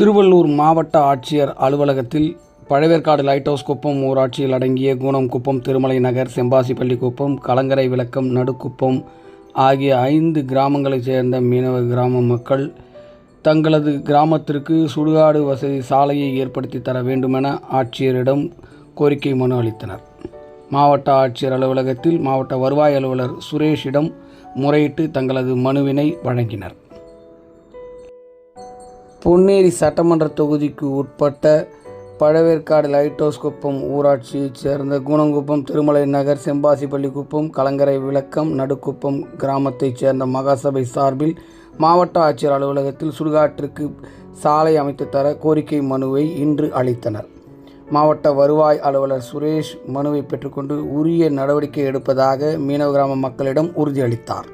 திருவள்ளூர் மாவட்ட ஆட்சியர் அலுவலகத்தில் பழவேற்காடு லைட் ஹவுஸ் குப்பம் ஊராட்சியில் அடங்கிய குணம் குப்பம் திருமலை நகர் செம்பாசிப்பள்ளி குப்பம் கலங்கரை விளக்கம் நடுக்குப்பம் ஆகிய ஐந்து கிராமங்களைச் சேர்ந்த மீனவ கிராம மக்கள் தங்களது கிராமத்திற்கு சுடுகாடு வசதி சாலையை ஏற்படுத்தி தர வேண்டுமென ஆட்சியரிடம் கோரிக்கை மனு அளித்தனர். மாவட்ட ஆட்சியர் அலுவலகத்தில் மாவட்ட வருவாய் அலுவலர் சுரேஷிடம் முறையிட்டு தங்களது மனுவினை வழங்கினர். பொன்னேரி சட்டமன்ற தொகுதிக்கு உட்பட்ட பழவேற்காடு லைட் ஹவுஸ் குப்பம் ஊராட்சியைச் சேர்ந்த குணங்குப்பம் திருமலை நகர் செம்பாசிப்பள்ளி குப்பம் கலங்கரை விளக்கம் நடுக்குப்பம் கிராமத்தைச் சேர்ந்த மகாசபை சார்பில் மாவட்ட ஆட்சியர் அலுவலகத்தில் சுடுகாட்டிற்கு சாலை அமைத்து தர கோரிக்கை மனுவை இன்று அளித்தனர். மாவட்ட வருவாய் அலுவலர் சுரேஷ் மனுவை பெற்றுக்கொண்டு உரிய நடவடிக்கை எடுப்பதாக மீனவ கிராம மக்களிடம் உறுதியளித்தார்.